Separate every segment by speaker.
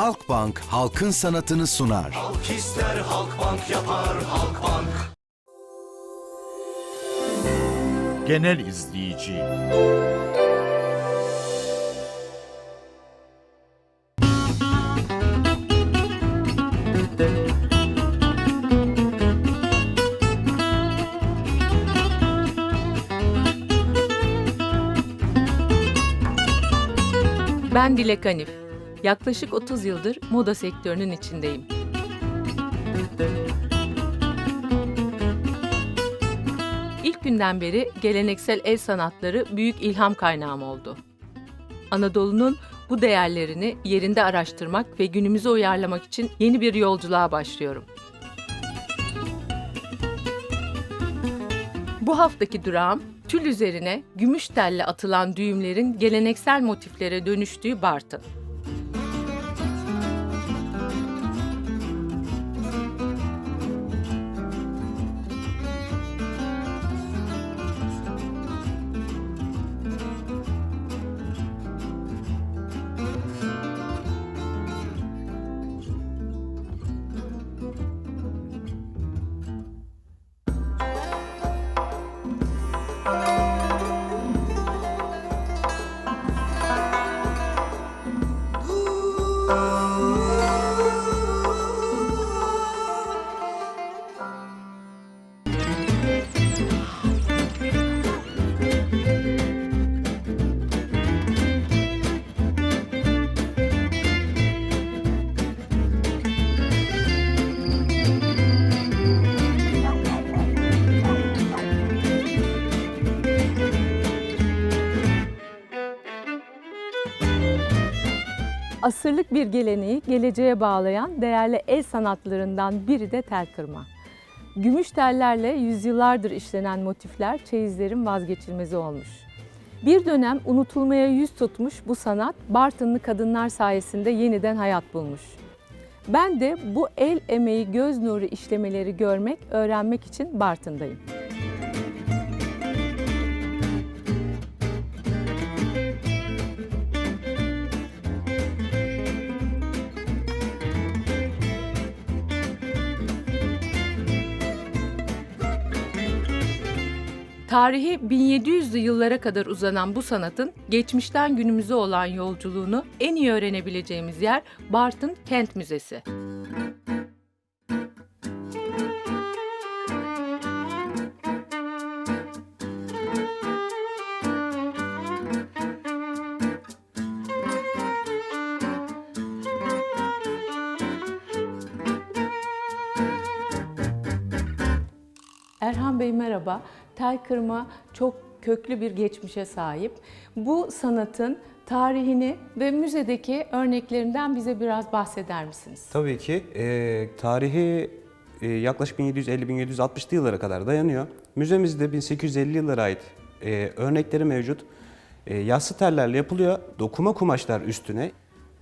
Speaker 1: Halkbank halkın sanatını sunar.
Speaker 2: Halk ister Halkbank yapar Halkbank.
Speaker 3: Genel izleyici.
Speaker 4: Ben Dilek Hanif. Yaklaşık 30 yıldır moda sektörünün içindeyim. İlk günden beri geleneksel el sanatları büyük ilham kaynağım oldu. Anadolu'nun bu değerlerini yerinde araştırmak ve günümüze uyarlamak için yeni bir yolculuğa başlıyorum. Bu haftaki durağım tül üzerine gümüş telle atılan düğümlerin geleneksel motiflere dönüştüğü Bartın. Asırlık bir geleneği geleceğe bağlayan değerli el sanatlarından biri de tel kırma. Gümüş tellerle yüzyıllardır işlenen motifler çeyizlerin vazgeçilmezi olmuş. Bir dönem unutulmaya yüz tutmuş bu sanat Bartınlı kadınlar sayesinde yeniden hayat bulmuş. Ben de bu el emeği göz nuru işlemeleri görmek, öğrenmek için Bartın'dayım. Tarihi 1700'lü yıllara kadar uzanan bu sanatın geçmişten günümüze olan yolculuğunu en iyi öğrenebileceğimiz yer Bartın Kent Müzesi. Merhaba. Tel kırma çok köklü bir geçmişe sahip. Bu sanatın tarihini ve müzedeki örneklerinden bize biraz bahseder misiniz?
Speaker 5: Tabii ki. e, tarihi e, yaklaşık 1750-1760'lı yıllara kadar dayanıyor. Müzemizde 1850 yıllara ait e, örnekleri mevcut. E, yassı tellerle yapılıyor. Dokuma kumaşlar üstüne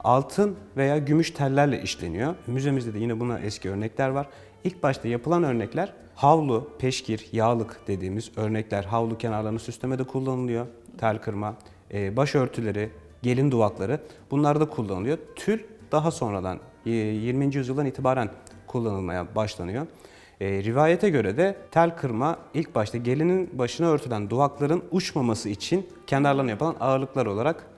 Speaker 5: altın veya gümüş tellerle işleniyor. Müzemizde de yine buna eski örnekler var. İlk başta yapılan örnekler havlu, peşkir, yağlık dediğimiz örnekler. Havlu kenarlarını süslemede kullanılıyor. Tel kırma, e, başörtüleri, gelin duvakları bunlar da kullanılıyor. Tül daha sonradan e, 20. yüzyıldan itibaren kullanılmaya başlanıyor. E, rivayete göre de tel kırma ilk başta gelinin başına örtülen duvakların uçmaması için kenarlarına yapılan ağırlıklar olarak e,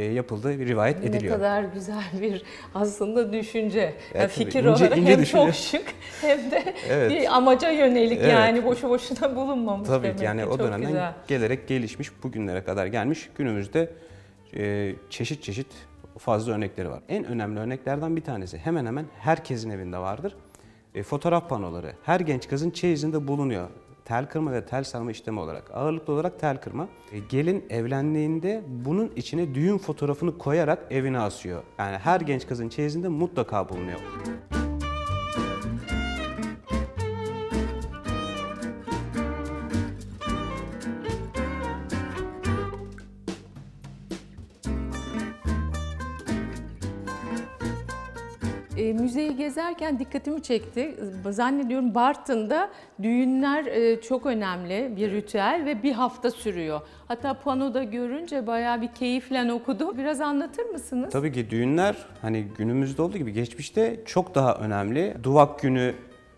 Speaker 5: yapıldığı bir rivayet ediliyor.
Speaker 4: Ne kadar güzel bir aslında düşünce.
Speaker 5: Evet,
Speaker 4: Yani fikir
Speaker 5: İnce-
Speaker 4: olarak
Speaker 5: ince
Speaker 4: hem
Speaker 5: düşünce.
Speaker 4: çok şık hem de
Speaker 5: Evet.
Speaker 4: bir amaca yönelik
Speaker 5: Evet.
Speaker 4: yani boşu boşuna bulunmamış
Speaker 5: Tabii
Speaker 4: demek
Speaker 5: ki yani o dönemden
Speaker 4: güzel.
Speaker 5: gelerek gelişmiş bugünlere kadar gelmiş. Günümüzde e, çeşit çeşit fazla örnekleri var. En önemli örneklerden bir tanesi hemen hemen herkesin evinde vardır. E, fotoğraf panoları her genç kızın çeyizinde bulunuyor. Tel kırma ve tel sarma işlemi olarak. Ağırlıklı olarak tel kırma. E, gelin evlendiğinde bunun içine düğün fotoğrafını koyarak evine asıyor. Yani her genç kızın çeyizinde mutlaka bulunuyor.
Speaker 4: Gezerken dikkatimi çekti. Zannediyorum Bartın'da düğünler e, çok önemli bir ritüel ve bir hafta sürüyor. Hatta panoda görünce bayağı bir keyifle okudum. Biraz anlatır mısınız?
Speaker 5: Tabii ki düğünler hani günümüzde olduğu gibi geçmişte çok daha önemli. Duvak günü,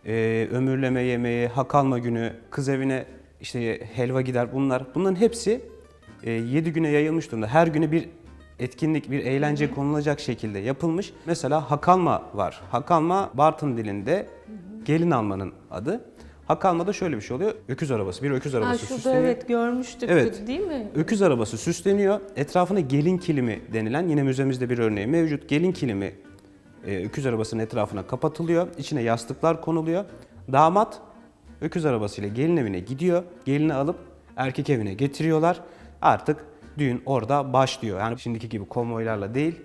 Speaker 5: e, ömürleme yemeği, hak alma günü, kız evine işte helva gider bunlar. Bunların hepsi 7 güne yayılmış durumda. Her güne bir etkinlik, bir eğlence konulacak şekilde yapılmış. Mesela hak alma var. Hak alma Bartın dilinde gelin almanın adı. Hak almada şöyle bir şey oluyor. Öküz arabası, bir öküz
Speaker 4: Ha,
Speaker 5: arabası
Speaker 4: şurada
Speaker 5: süsleniyor.
Speaker 4: evet görmüştük
Speaker 5: Evet.
Speaker 4: değil mi?
Speaker 5: Öküz arabası süsleniyor. Etrafına gelin kilimi denilen yine müzemizde bir örneği mevcut. Gelin kilimi e, öküz arabasının etrafına kapatılıyor. İçine yastıklar konuluyor. Damat öküz arabasıyla gelin evine gidiyor. Gelini alıp erkek evine getiriyorlar. Artık düğün orada başlıyor. Yani şimdiki gibi konvoylarla değil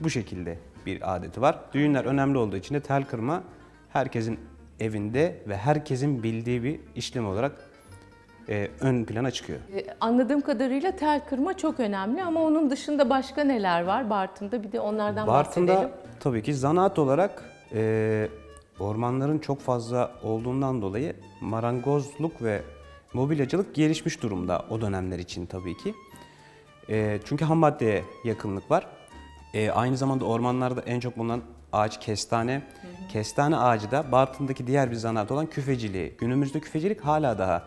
Speaker 5: bu şekilde bir adeti var. Düğünler önemli olduğu için de tel kırma herkesin evinde ve herkesin bildiği bir işlem olarak e, ön plana çıkıyor.
Speaker 4: E, Anladığım kadarıyla tel kırma çok önemli ama onun dışında başka neler var Bartın'da? Bir de onlardan
Speaker 5: Bartın'da
Speaker 4: bahsedelim.
Speaker 5: tabii ki zanaat olarak e, ormanların çok fazla olduğundan dolayı marangozluk ve mobilyacılık gelişmiş durumda o dönemler için tabii ki. E, çünkü ham maddeye yakınlık var. E, aynı zamanda ormanlarda en çok bulunan ağaç kestane. Kestane ağacı da Bartın'daki diğer bir zanaat olan küfeciliği. Günümüzde küfecilik hala daha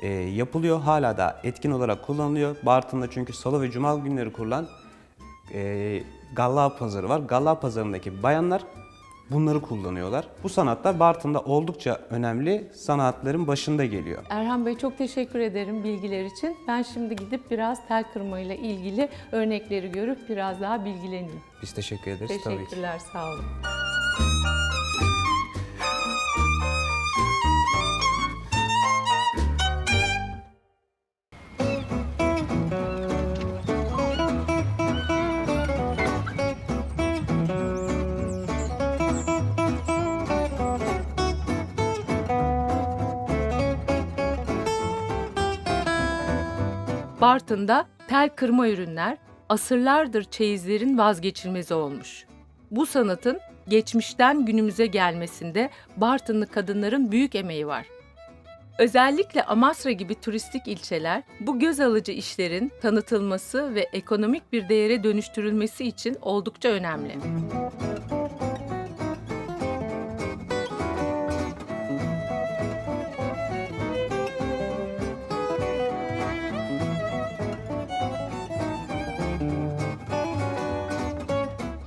Speaker 5: e, yapılıyor, hala da etkin olarak kullanılıyor. Bartın'da çünkü salı ve cuma günleri kurulan e, Galla Pazarı var. Galla Pazarı'ndaki bayanlar bunları kullanıyorlar. Bu sanatlar Bartın'da oldukça önemli sanatların başında geliyor.
Speaker 4: Erhan Bey çok teşekkür ederim bilgiler için. Ben şimdi gidip biraz tel kırmayla ilgili örnekleri görüp biraz daha bilgileneyim.
Speaker 5: Biz teşekkür ederiz tabii ki.
Speaker 4: Teşekkürler, sağ olun. Bartın'da tel kırma ürünler asırlardır çeyizlerin vazgeçilmezi olmuş. Bu sanatın geçmişten günümüze gelmesinde Bartınlı kadınların büyük emeği var. Özellikle Amasra gibi turistik ilçeler bu göz alıcı işlerin tanıtılması ve ekonomik bir değere dönüştürülmesi için oldukça önemli.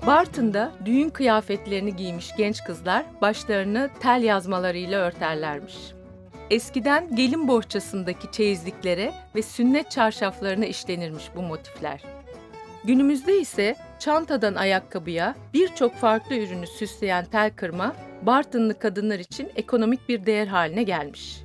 Speaker 4: Bartın'da düğün kıyafetlerini giymiş genç kızlar başlarını tel yazmalarıyla örterlermiş. Eskiden gelin bohçasındaki çeyizliklere ve sünnet çarşaflarına işlenirmiş bu motifler. Günümüzde ise çantadan ayakkabıya birçok farklı ürünü süsleyen tel kırma, Bartınlı kadınlar için ekonomik bir değer haline gelmiş.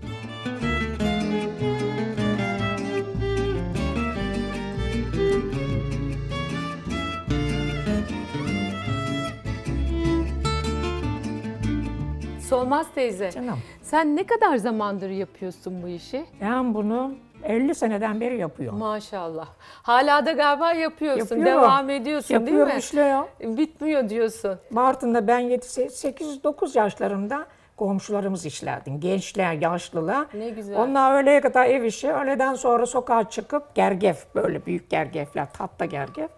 Speaker 4: Solmaz teyze,
Speaker 6: Canım.
Speaker 4: sen ne kadar zamandır yapıyorsun bu işi?
Speaker 6: Ben bunu 50 seneden beri yapıyorum.
Speaker 4: Maşallah. Hala da galiba yapıyorsun,
Speaker 6: Yapıyorum.
Speaker 4: devam ediyorsun
Speaker 6: Yapıyorum
Speaker 4: değil mi?
Speaker 6: işliyor.
Speaker 4: Bitmiyor diyorsun.
Speaker 6: Bartın'da ben 8-9 yaşlarımda komşularımız işlerdi. Gençler, yaşlılar.
Speaker 4: Ne güzel.
Speaker 6: Onlar öğleye kadar ev işi, öğleden sonra sokağa çıkıp gergef, böyle büyük gergefler, tatlı gergef.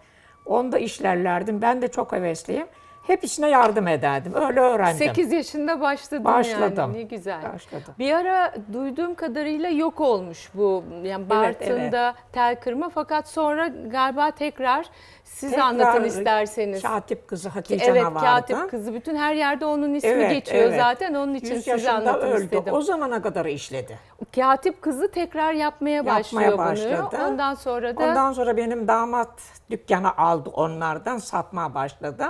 Speaker 6: Onda işlerlerdim. Ben de çok hevesliyim. Hep işine yardım ederdim. Öyle öğrendim.
Speaker 4: 8 yaşında başladın
Speaker 6: Başladım.
Speaker 4: yani. Ne güzel.
Speaker 6: Başladım.
Speaker 4: Bir ara duyduğum kadarıyla yok olmuş bu. Yani
Speaker 6: Evet,
Speaker 4: Bartın'da tel kırma fakat sonra galiba tekrar siz
Speaker 6: Tekrar
Speaker 4: anlatın isterseniz.
Speaker 6: Katip kızı Hatice
Speaker 4: Evet
Speaker 6: vardı.
Speaker 4: katip kızı bütün her yerde onun ismi
Speaker 6: Evet,
Speaker 4: geçiyor
Speaker 6: evet.
Speaker 4: zaten onun için
Speaker 6: 100
Speaker 4: size anlatın
Speaker 6: öldü.
Speaker 4: istedim.
Speaker 6: O zamana kadar işledi.
Speaker 4: Katip kızı tekrar yapmaya, başlıyor
Speaker 6: Yapmaya başladı.
Speaker 4: bunu. Ondan sonra da
Speaker 6: Ondan sonra benim damat dükkanı aldı onlardan satmaya başladı.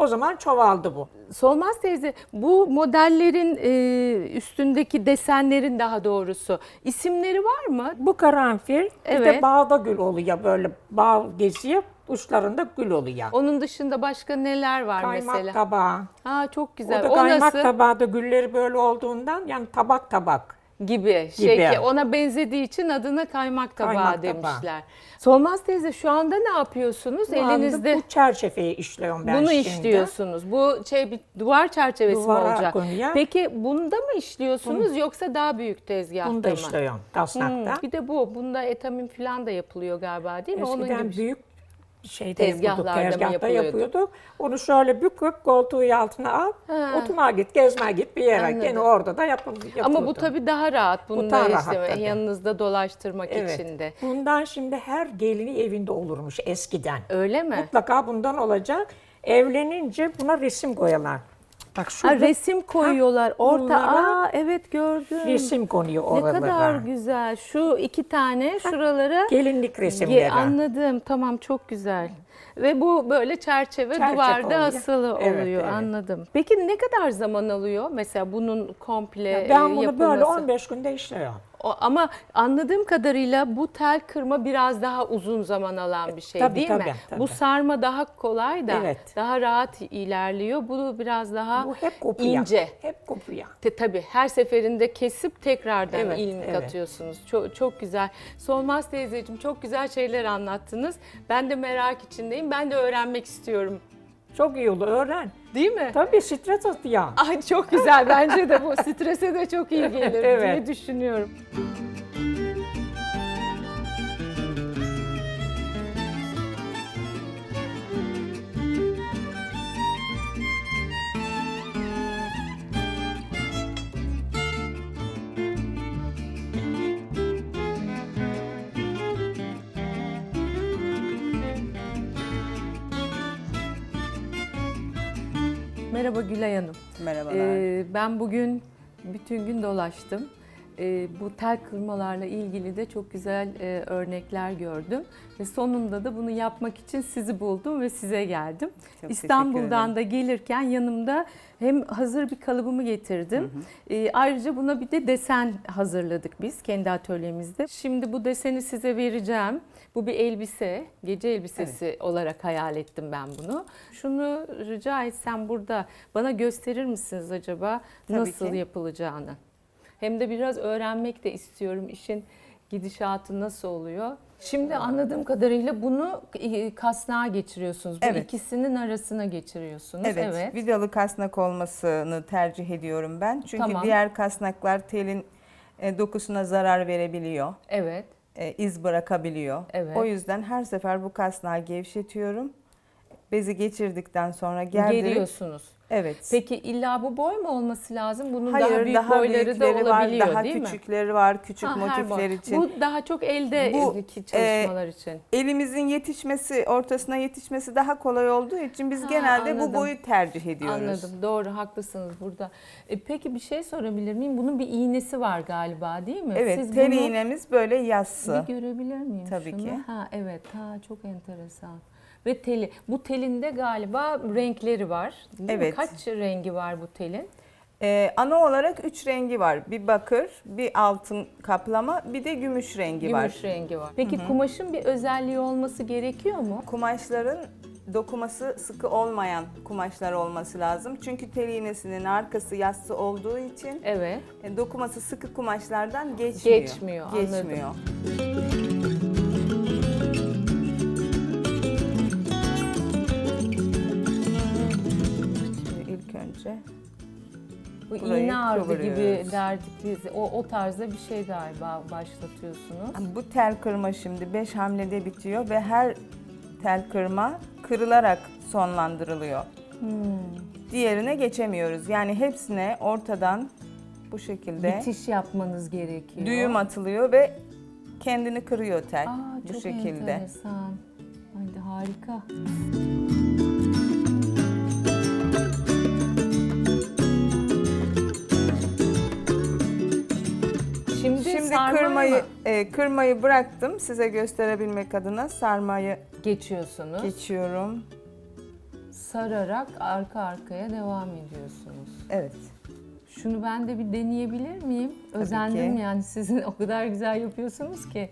Speaker 6: O zaman çoğaldı bu.
Speaker 4: Solmaz teyze bu modellerin e, üstündeki desenlerin daha doğrusu isimleri var mı?
Speaker 6: Bu karanfil bir
Speaker 4: Evet.
Speaker 6: de bağda gül oluyor böyle bağ geziyor uçlarında gül oluyor.
Speaker 4: Onun dışında başka neler var
Speaker 6: kaymak
Speaker 4: mesela?
Speaker 6: tabağı.
Speaker 4: Ha çok
Speaker 6: O
Speaker 4: güzel.
Speaker 6: da
Speaker 4: O,
Speaker 6: kaymak
Speaker 4: nasıl?
Speaker 6: tabağı da gülleri böyle olduğundan yani tabak tabak
Speaker 4: gibi. Şey
Speaker 6: Gibi.
Speaker 4: ki ona benzediği için adına kaymak tabağı
Speaker 6: Kaymak tabağı.
Speaker 4: demişler. Solmaz teyze şu anda ne yapıyorsunuz?
Speaker 6: Bu
Speaker 4: Elinizde
Speaker 6: bu çerçeveyi işliyorum ben
Speaker 4: bunu
Speaker 6: şimdi.
Speaker 4: işliyorsunuz. Bu şey bir duvar çerçevesi
Speaker 6: Duvara
Speaker 4: mi olacak?
Speaker 6: konuya.
Speaker 4: Peki bunda mı işliyorsunuz yoksa daha büyük tezgahta
Speaker 6: Bunu da
Speaker 4: mı?
Speaker 6: işliyorum
Speaker 4: Hmm, bir de bu. Bunda etamin falan da yapılıyor galiba değil mi? Onun
Speaker 6: Eskiden
Speaker 4: gibi.
Speaker 6: büyük şeyde
Speaker 4: Tezgahlarda
Speaker 6: yapıyorduk,
Speaker 4: mı
Speaker 6: tezgahta
Speaker 4: yapılıyordu?
Speaker 6: yapıyorduk. Onu şöyle büküp koltuğu altına al, oturmaya git, gezmeye git bir yere.
Speaker 4: Anladım.
Speaker 6: Gene orada da yapıl, yapıldı.
Speaker 4: Ama bu tabii daha rahat. Bunu
Speaker 6: daha
Speaker 4: da
Speaker 6: rahat
Speaker 4: işte
Speaker 6: tabii.
Speaker 4: yanınızda dolaştırmak
Speaker 6: Evet.
Speaker 4: için de.
Speaker 6: Bundan şimdi her gelini evinde olurmuş eskiden.
Speaker 4: Öyle mi?
Speaker 6: Mutlaka bundan olacak. Evlenince buna resim koyarlar. Bak
Speaker 4: Ha,
Speaker 6: şurada
Speaker 4: resim koyuyorlar. Orta
Speaker 6: bunlara
Speaker 4: aa evet gördüm.
Speaker 6: resim konuyor
Speaker 4: ne
Speaker 6: oralara.
Speaker 4: kadar güzel. Şu iki tane şuralara
Speaker 6: Gelinlik
Speaker 4: Ge-
Speaker 6: resimleri.
Speaker 4: anladım. Tamam çok güzel. Ve bu böyle çerçeve,
Speaker 6: Çerçeve
Speaker 4: duvarda
Speaker 6: oluyor.
Speaker 4: asılı
Speaker 6: Evet,
Speaker 4: oluyor.
Speaker 6: evet.
Speaker 4: Anladım. Peki ne kadar zaman alıyor mesela bunun komple
Speaker 6: ben
Speaker 4: e,
Speaker 6: bunu
Speaker 4: yapılması?
Speaker 6: böyle 15 günde işliyorum.
Speaker 4: O- ama anladığım kadarıyla bu tel kırma biraz daha uzun zaman alan bir şey
Speaker 6: Tabii,
Speaker 4: değil
Speaker 6: tabii,
Speaker 4: mi?
Speaker 6: tabii.
Speaker 4: Bu sarma daha kolay da
Speaker 6: Evet.
Speaker 4: daha rahat ilerliyor. Bu biraz daha
Speaker 6: Bu hep kopuyor.
Speaker 4: ince.
Speaker 6: Hep kopuyor.
Speaker 4: Te, tabii her seferinde kesip tekrardan
Speaker 6: Evet,
Speaker 4: ilmik
Speaker 6: evet.
Speaker 4: atıyorsunuz. Çok, çok güzel. Solmaz teyzeciğim çok güzel şeyler anlattınız. Ben de merak içindeyim. Ben de öğrenmek istiyorum.
Speaker 6: Çok iyi olur öğren.
Speaker 4: Değil mi?
Speaker 6: Tabii stres atıyor.
Speaker 4: Ay çok güzel. Bence de bu strese de çok iyi gelir diye
Speaker 6: Evet.
Speaker 4: düşünüyorum. Merhaba Gülay Hanım.
Speaker 7: Merhabalar.
Speaker 4: Ee, ben bugün bütün gün dolaştım. Ee, bu tel kırmalarla ilgili de çok güzel e, örnekler gördüm. Ve sonunda da bunu yapmak için sizi buldum ve size geldim.
Speaker 7: Çok
Speaker 4: İstanbul'dan da gelirken yanımda hem hazır bir kalıbımı getirdim. Ee, ayrıca buna bir de desen hazırladık biz kendi atölyemizde. Şimdi bu deseni size vereceğim. Bu bir elbise, gece elbisesi olarak hayal ettim ben bunu. Şunu rica etsem burada bana gösterir misiniz acaba
Speaker 7: Tabii
Speaker 4: nasıl
Speaker 7: ki.
Speaker 4: yapılacağını? Hem de biraz öğrenmek de istiyorum işin gidişatı nasıl oluyor. Şimdi anladığım kadarıyla bunu e, kasnağa geçiriyorsunuz. Bu
Speaker 7: Evet.
Speaker 4: ikisinin arasına geçiriyorsunuz.
Speaker 7: evet, vidalı kasnak olmasını tercih ediyorum ben. Çünkü
Speaker 4: Tamam.
Speaker 7: diğer kasnaklar telin e, dokusuna zarar verebiliyor,
Speaker 4: Evet.
Speaker 7: e, iz bırakabiliyor.
Speaker 4: Evet.
Speaker 7: O yüzden her sefer bu kasnağı gevşetiyorum. Bezi geçirdikten sonra gerdirip
Speaker 4: Geriyorsunuz.
Speaker 7: Evet.
Speaker 4: Peki illa bu boy mu olması lazım? Bunun
Speaker 7: Hayır,
Speaker 4: daha büyük
Speaker 7: daha
Speaker 4: boyları da
Speaker 7: büyükleri var,
Speaker 4: olabiliyor
Speaker 7: daha
Speaker 4: değil mi?
Speaker 7: küçükleri var, küçük
Speaker 4: Ha,
Speaker 7: motifler için.
Speaker 4: Bu daha çok elde
Speaker 7: Bu,
Speaker 4: çalışmalar için.
Speaker 7: Elimizin yetişmesi, ortasına yetişmesi daha kolay olduğu için biz
Speaker 4: Ha,
Speaker 7: genelde
Speaker 4: anladım.
Speaker 7: bu boyu tercih ediyoruz.
Speaker 4: Anladım. Doğru, haklısınız burada. E, peki bir şey sorabilir miyim? Bunun bir iğnesi var galiba değil mi?
Speaker 7: Evet,
Speaker 4: Siz
Speaker 7: tel iğnemiz böyle yassı.
Speaker 4: bir görebilir miyim
Speaker 7: Tabii
Speaker 4: şunu?
Speaker 7: ki.
Speaker 4: Ha evet. Ha çok enteresan. Ve teli. Bu telinde galiba renkleri var. Değil mi?
Speaker 7: Evet.
Speaker 4: Kaç rengi var bu telin?
Speaker 7: Ee, ana olarak üç rengi var. Bir bakır, bir altın kaplama, bir de gümüş rengi var.
Speaker 4: Gümüş rengi var. Peki kumaşın bir özelliği olması gerekiyor mu?
Speaker 7: Kumaşların dokuması sıkı olmayan kumaşlar olması lazım. Çünkü tel iğnesinin arkası yassı olduğu için
Speaker 4: Evet.
Speaker 7: e, dokuması sıkı kumaşlardan geçmiyor.
Speaker 4: Geçmiyor, anladım.
Speaker 7: Geçmiyor. Önce
Speaker 4: Bu
Speaker 7: Burayı
Speaker 4: iğne ardı gibi
Speaker 7: kıvırıyoruz.
Speaker 4: derdik biz. O, o tarzda bir şey galiba başlatıyorsunuz.
Speaker 7: Bu tel kırma şimdi 5 hamlede bitiyor ve her tel kırma kırılarak sonlandırılıyor. Diğerine geçemiyoruz. Yani hepsine ortadan bu şekilde
Speaker 4: Bitiş yapmanız gerekiyor.
Speaker 7: düğüm atılıyor ve kendini kırıyor tel
Speaker 4: Aa,
Speaker 7: bu
Speaker 4: çok
Speaker 7: şekilde.
Speaker 4: enteresan. Haydi harika. Şimdi, sarmayı
Speaker 7: kırmayı
Speaker 4: mı
Speaker 7: e, kırmayı bıraktım size gösterebilmek adına sarmayı
Speaker 4: geçiyorsunuz.
Speaker 7: geçiyorum.
Speaker 4: Sararak arka arkaya devam ediyorsunuz.
Speaker 7: Evet.
Speaker 4: Şunu ben de bir deneyebilir miyim? Özendim
Speaker 7: ki.
Speaker 4: yani sizin o kadar güzel yapıyorsunuz ki.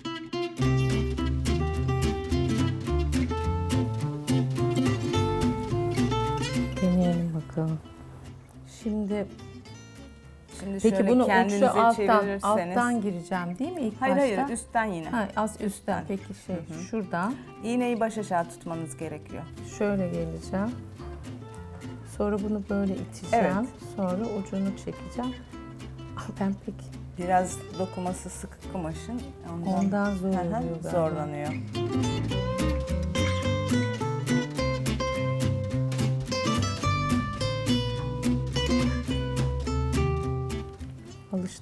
Speaker 4: Deneyelim bakalım. Şimdi
Speaker 7: Şimdi
Speaker 4: Peki
Speaker 7: şöyle
Speaker 4: bunu
Speaker 7: kendinize
Speaker 4: şu alttan,
Speaker 7: çevirirseniz.
Speaker 4: alttan gireceğim değil mi ilk
Speaker 7: Hayır
Speaker 4: başta?
Speaker 7: hayır üstten yine.
Speaker 4: Ha, az üstten. Peki şey şuradan
Speaker 7: İğneyi baş aşağı tutmanız gerekiyor.
Speaker 4: şöyle geleceğim. Sonra bunu böyle iteceğim.
Speaker 7: Evet.
Speaker 4: Sonra ucunu çekeceğim. Ah, ben pek
Speaker 7: Biraz dokuması sıkı kumaşın. Ondan,
Speaker 4: ondan zor
Speaker 7: Hı hı,
Speaker 4: oluyor galiba.
Speaker 7: zorlanıyor.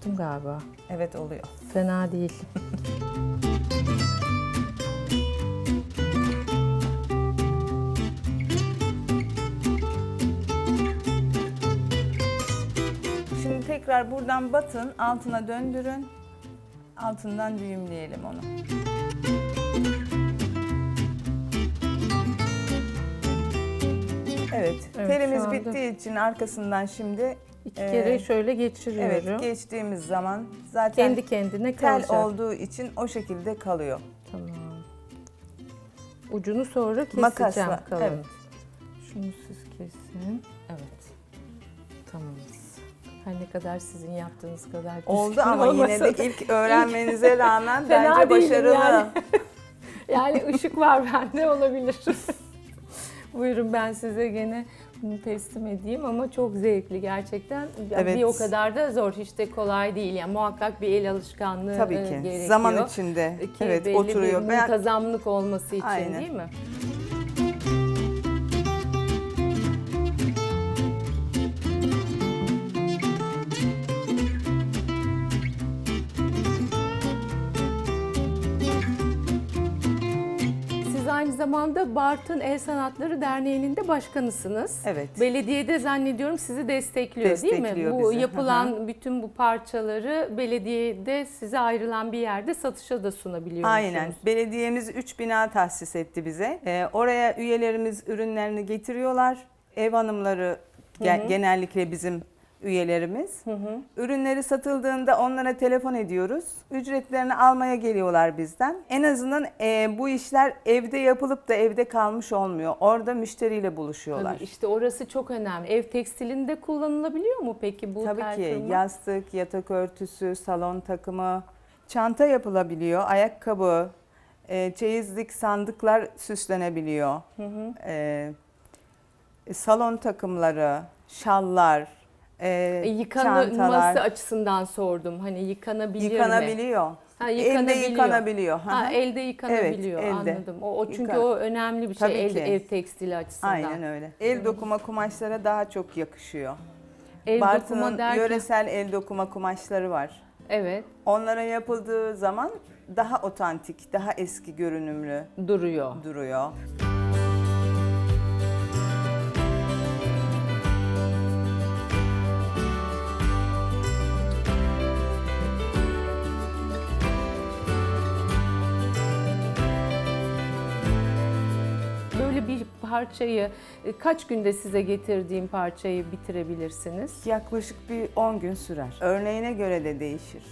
Speaker 4: Alıştım galiba.
Speaker 7: Evet oluyor.
Speaker 4: Fena değil.
Speaker 7: Şimdi tekrar buradan batın, altına döndürün. Altından düğümleyelim onu. Evet,
Speaker 4: Evet, anda-
Speaker 7: bittiği için arkasından şimdi
Speaker 4: İki
Speaker 7: Ee,
Speaker 4: kere şöyle geçiriyorum.
Speaker 7: evet geçtiğimiz zaman zaten
Speaker 4: Kendi kendine
Speaker 7: tel
Speaker 4: kalacak.
Speaker 7: olduğu için o şekilde kalıyor.
Speaker 4: Tamam. Ucunu sonra keseceğim
Speaker 7: Makasla,
Speaker 4: kalın.
Speaker 7: evet.
Speaker 4: Şunu siz kesin. Evet. Tamam. Her ne kadar sizin yaptığınız kadar
Speaker 7: Oldu ama yine
Speaker 4: olmasa
Speaker 7: de
Speaker 4: da-
Speaker 7: ilk öğrenmenize rağmen
Speaker 4: Fena
Speaker 7: bence
Speaker 4: değilim
Speaker 7: başarılı.
Speaker 4: yani. Yani ışık var bende olabilir. Buyurun ben size gene bunu teslim edeyim ama çok zevkli gerçekten.
Speaker 7: Evet.
Speaker 4: Bir o kadar da zor hiç de kolay değil. Yani muhakkak bir el alışkanlığı
Speaker 7: Tabii
Speaker 4: e,
Speaker 7: ki.
Speaker 4: gerekiyor.
Speaker 7: Zaman içinde
Speaker 4: Ki
Speaker 7: evet
Speaker 4: belli
Speaker 7: oturuyor.
Speaker 4: bir
Speaker 7: Ben
Speaker 4: muntazamlık olması için
Speaker 7: Aynen.
Speaker 4: değil mi? Zamanda Bartın El Sanatları Derneği'nin de başkanısınız.
Speaker 7: Evet.
Speaker 4: Belediyede zannediyorum sizi destekliyor, değil mi?
Speaker 7: Destekliyor
Speaker 4: Bu
Speaker 7: bizi,
Speaker 4: yapılan bütün bu parçaları belediyede size ayrılan bir yerde satışa da sunabiliyorsunuz.
Speaker 7: Aynen. Belediyemiz 3 bina tahsis etti bize. Ee, oraya üyelerimiz ürünlerini getiriyorlar. Ev hanımları ge- genellikle bizim üyelerimiz. Ürünleri satıldığında onlara telefon ediyoruz. Ücretlerini almaya geliyorlar bizden. En azından e, bu işler evde yapılıp da evde kalmış olmuyor. Orada müşteriyle buluşuyorlar.
Speaker 4: Tabii işte orası çok önemli. Ev tekstilinde kullanılabiliyor mu peki bu
Speaker 7: Tabii ki
Speaker 4: kırma?
Speaker 7: yastık, yatak örtüsü, salon takımı, çanta yapılabiliyor, ayakkabı, e, çeyizlik sandıklar süslenebiliyor. E, salon takımları, şallar, e,
Speaker 4: E, yıkanması
Speaker 7: çantalar
Speaker 4: açısından sordum. Hani yıkanabilir mi?
Speaker 7: yıkanabiliyor.
Speaker 4: Ha,
Speaker 7: Elde
Speaker 4: yıkanabiliyor.
Speaker 7: yıkanabiliyor. Hı
Speaker 4: Ha, elde yıkanabiliyor
Speaker 7: Evet, elde.
Speaker 4: anladım. O, o çünkü
Speaker 7: Yıkan-
Speaker 4: o önemli bir şey
Speaker 7: Tabii
Speaker 4: el,
Speaker 7: ki.
Speaker 4: ev tekstili açısından.
Speaker 7: Aynen öyle. El dokuma kumaşlara daha çok yakışıyor.
Speaker 4: El dokuma
Speaker 7: Bartın'ın
Speaker 4: derken
Speaker 7: yöresel el dokuma kumaşları var.
Speaker 4: evet
Speaker 7: Onlara yapıldığı zaman daha otantik, daha eski görünümlü
Speaker 4: duruyor.
Speaker 7: duruyor.
Speaker 4: Parçayı e, kaç günde size getirdiğim parçayı bitirebilirsiniz?
Speaker 7: Yaklaşık bir 10 gün sürer. Örneğine göre de değişir.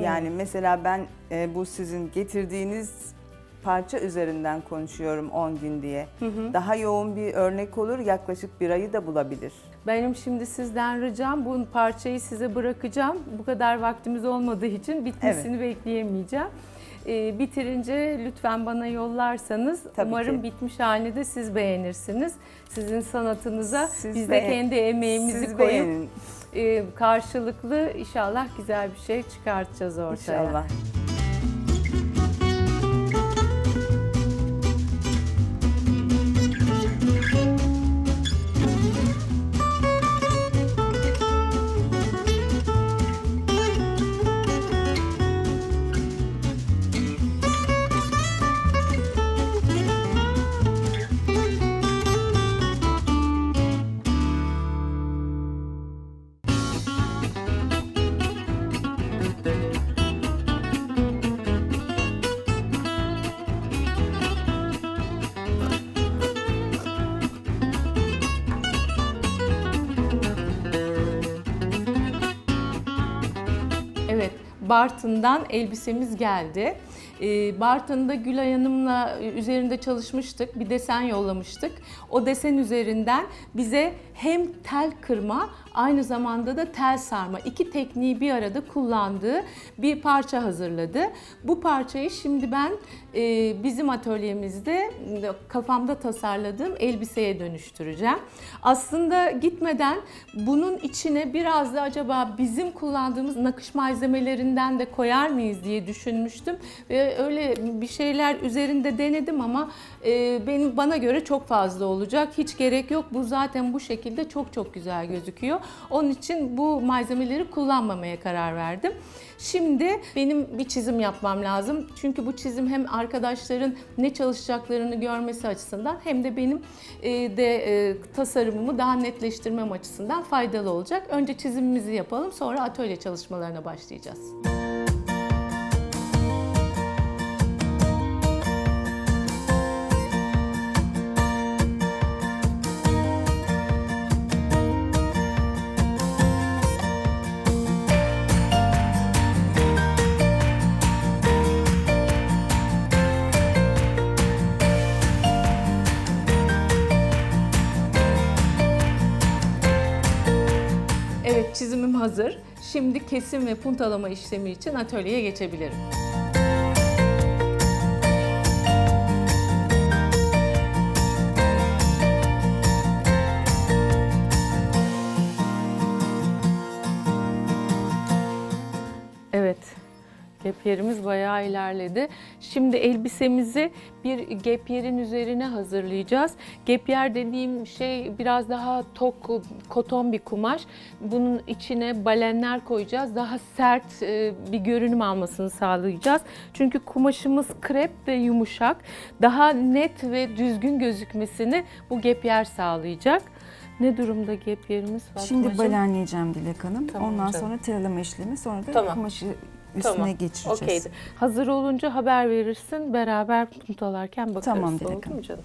Speaker 7: Yani mesela ben e, bu sizin getirdiğiniz parça üzerinden konuşuyorum 10 gün diye. Daha yoğun bir örnek olur yaklaşık bir ayı da bulabilir.
Speaker 4: Benim şimdi sizden ricam bu parçayı size bırakacağım. Bu kadar vaktimiz olmadığı için bitmesini bekleyemeyeceğim. Ee, bitirince lütfen bana yollarsanız
Speaker 7: Tabii
Speaker 4: umarım
Speaker 7: ki.
Speaker 4: bitmiş halini de siz beğenirsiniz. Sizin sanatınıza
Speaker 7: Siz
Speaker 4: biz de kendi emeğimizi
Speaker 7: Siz
Speaker 4: koyup
Speaker 7: beğenin
Speaker 4: e, karşılıklı inşallah güzel bir şey çıkartacağız ortaya.
Speaker 7: inşallah.
Speaker 4: Bartın'dan elbisemiz geldi. E, Bartın'da Gülay Hanım'la e, üzerinde çalışmıştık. Bir desen yollamıştık. O desen üzerinden bize hem tel kırma aynı zamanda da tel sarma iki tekniği bir arada kullandığı bir parça hazırladı. Bu parçayı şimdi ben e, bizim atölyemizde kafamda tasarladığım elbiseye dönüştüreceğim. Aslında gitmeden bunun içine biraz da acaba bizim kullandığımız nakış malzemelerinden de koyar mıyız diye düşünmüştüm. Ve öyle bir şeyler üzerinde denedim ama e, benim bana göre çok fazla olacak. Hiç gerek yok. Bu zaten bu şekilde çok çok güzel gözüküyor. Onun için bu malzemeleri kullanmamaya karar verdim. Şimdi benim bir çizim yapmam lazım. Çünkü bu çizim hem arkadaşların ne çalışacaklarını görmesi açısından hem de benim e, de e, tasarımımı daha netleştirmem açısından faydalı olacak. Önce çizimimizi yapalım sonra atölye çalışmalarına başlayacağız. Çizimim hazır. Şimdi kesim ve puntalama işlemi için atölyeye geçebilirim. Gap yerimiz bayağı ilerledi. Şimdi elbisemizi bir gap yerin üzerine hazırlayacağız. Gap yer dediğim şey biraz daha tok, koton bir kumaş. Bunun içine balenler koyacağız. Daha sert e, bir görünüm almasını sağlayacağız. Çünkü kumaşımız krep ve yumuşak. Daha net ve düzgün gözükmesini bu gap yer sağlayacak. Ne durumda gap yerimiz?
Speaker 8: Şimdi
Speaker 4: Fatmacığım?
Speaker 8: balenleyeceğim Dilek Hanım.
Speaker 4: Tamam
Speaker 8: Ondan
Speaker 4: canım.
Speaker 8: sonra tıralama işlemi, sonra da
Speaker 4: Tamam.
Speaker 8: kumaşı üstüne
Speaker 4: Tamam,
Speaker 8: geçireceğiz.
Speaker 4: Okeydi. Hazır olunca haber verirsin. Beraber puntalarken bakarız.
Speaker 8: Tamam, Dilek
Speaker 4: Oldu mu
Speaker 8: Hanım.
Speaker 4: canım?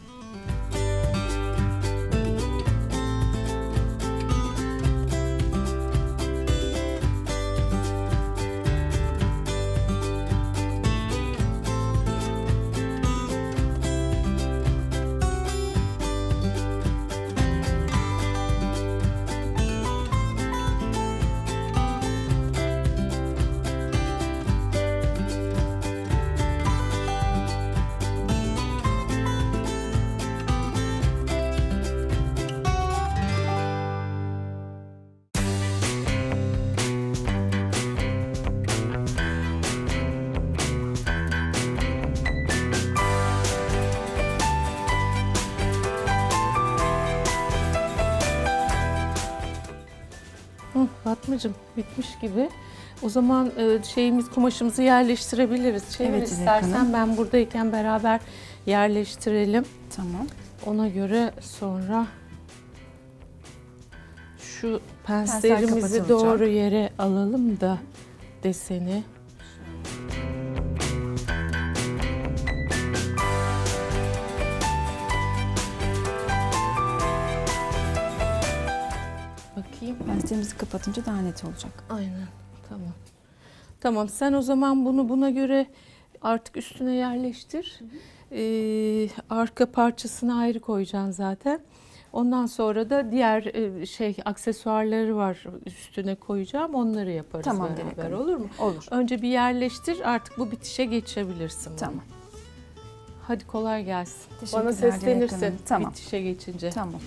Speaker 4: Fatmacığım bitmiş gibi. O zaman e, şeyimiz kumaşımızı yerleştirebiliriz. Çevir
Speaker 8: Evet, Dilek
Speaker 4: istersen
Speaker 8: Hanım.
Speaker 4: ben buradayken beraber yerleştirelim.
Speaker 8: Tamam.
Speaker 4: Ona göre sonra şu penslerimizi
Speaker 8: kapatılacak.
Speaker 4: doğru yere alalım da deseni.
Speaker 8: Penslerimizi kapatınca daha net olacak.
Speaker 4: Aynen. Tamam. Tamam sen o zaman bunu buna göre artık üstüne yerleştir. Ee, arka parçasını ayrı koyacaksın zaten. Ondan sonra da diğer e, şey aksesuarları var üstüne koyacağım. Onları yaparız
Speaker 8: Tamam,
Speaker 4: beraber
Speaker 8: Hanım.
Speaker 4: olur mu?
Speaker 8: Olur.
Speaker 4: Önce bir yerleştir artık bu bitişe geçebilirsin. bunu.
Speaker 8: Tamam.
Speaker 4: Hadi kolay gelsin. Bana seslenirsin.
Speaker 8: Tamam.
Speaker 4: bitişe geçince.
Speaker 8: Tamam.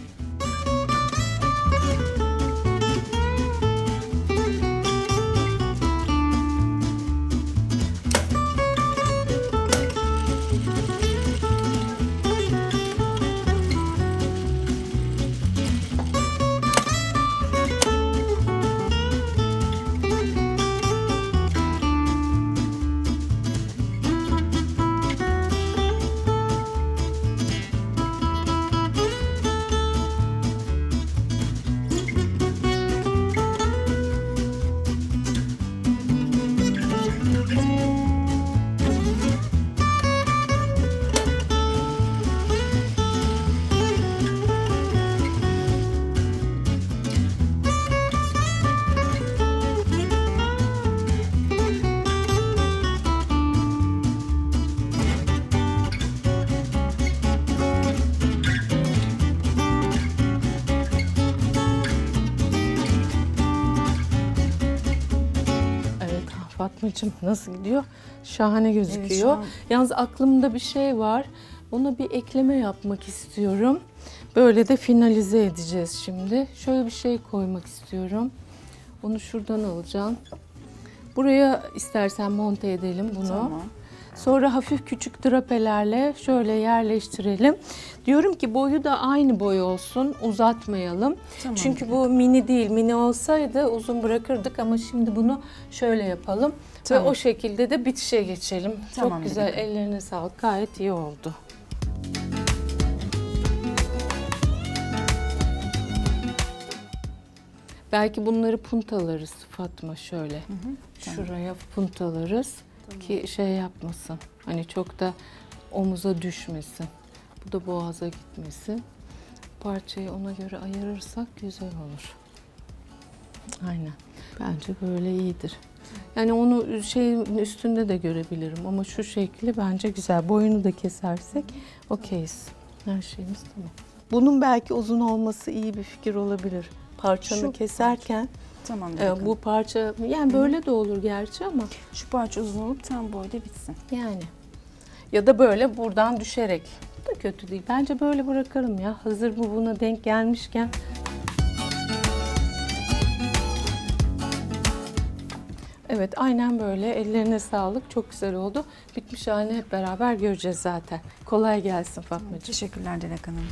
Speaker 4: Fatmacığım nasıl gidiyor? Şahane gözüküyor.
Speaker 8: an-
Speaker 4: Yalnız aklımda bir şey var. Ona bir ekleme yapmak istiyorum. Böyle de finalize edeceğiz şimdi. Şöyle bir şey koymak istiyorum. Onu şuradan alacağım. Buraya istersen monte edelim bunu.
Speaker 8: Tamam.
Speaker 4: Sonra hafif küçük drapelerle şöyle yerleştirelim. Diyorum ki boyu da aynı boy olsun, uzatmayalım.
Speaker 8: Tamam.
Speaker 4: Çünkü bu mini değil. Mini olsaydı uzun bırakırdık ama şimdi bunu şöyle yapalım.
Speaker 8: Tamam.
Speaker 4: Ve o şekilde de bitişe geçelim.
Speaker 8: Tamam,
Speaker 4: Çok güzel,
Speaker 8: Melike.
Speaker 4: ellerine sağlık. Gayet iyi oldu. Belki bunları puntalarız Fatma şöyle. Şuraya puntalarız ki şey yapmasın. Hani çok da omuza düşmesin. Bu da boğaza gitmesin. Parçayı ona göre ayırırsak güzel olur. Aynen. Bence böyle iyidir. Yani onu şeyin üstünde de görebilirim ama şu şekli bence güzel. Boyunu da kesersek okeyiz. Her şeyimiz tamam. Bunun belki uzun olması iyi bir fikir olabilir. Parçanı
Speaker 8: Şu
Speaker 4: keserken
Speaker 8: Tamam.
Speaker 4: e, bu parça yani böyle de olur gerçi ama
Speaker 8: Şu parça uzun olup tam boyda bitsin.
Speaker 4: yani ya da böyle buradan düşerek Bu da kötü değil. Bence böyle bırakalım ya. Hazır bu buna denk gelmişken. Evet aynen böyle. Ellerine sağlık. Çok güzel oldu. Bitmiş halini hep beraber göreceğiz zaten. Kolay gelsin Fatmacığım.
Speaker 8: Teşekkürler Dilek Hanım.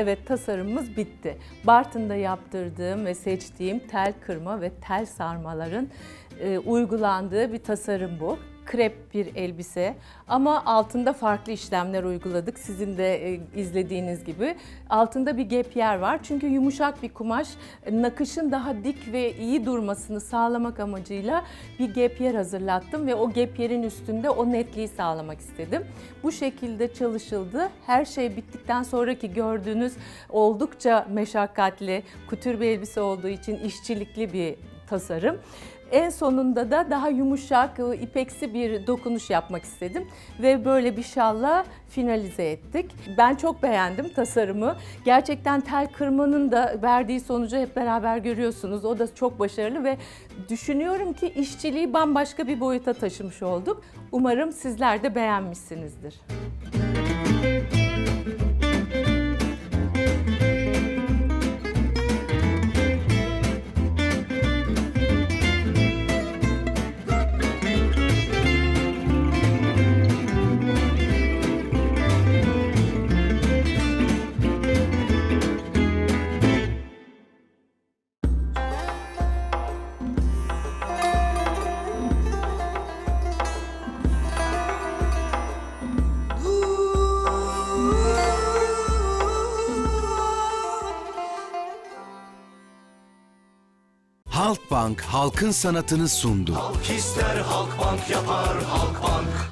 Speaker 4: Evet tasarımımız bitti. Bartın'da yaptırdığım ve seçtiğim tel kırma ve tel sarmaların e, uygulandığı bir tasarım bu. Krep bir elbise ama altında farklı işlemler uyguladık. Sizin de e, izlediğiniz gibi. Altında bir gap yer var. Çünkü yumuşak bir kumaş nakışın daha dik ve iyi durmasını sağlamak amacıyla bir gap yer hazırlattım ve o gap yerin üstünde o netliği sağlamak istedim. Bu şekilde çalışıldı. Her şey bittikten sonraki gördüğünüz oldukça meşakkatli, kutür bir elbise olduğu için işçilikli bir tasarım. En sonunda da daha yumuşak, ıı, ipeksi bir dokunuş yapmak istedim ve böyle bir şalla finalize ettik. Ben çok beğendim tasarımı. Gerçekten tel kırmanın da verdiği sonucu hep beraber görüyorsunuz. O da çok başarılı ve düşünüyorum ki işçiliği bambaşka bir boyuta taşımış olduk. Umarım sizler de beğenmişsinizdir.
Speaker 1: Halkbank halkın sanatını sundu.
Speaker 2: Halk ister Halkbank yapar Halkbank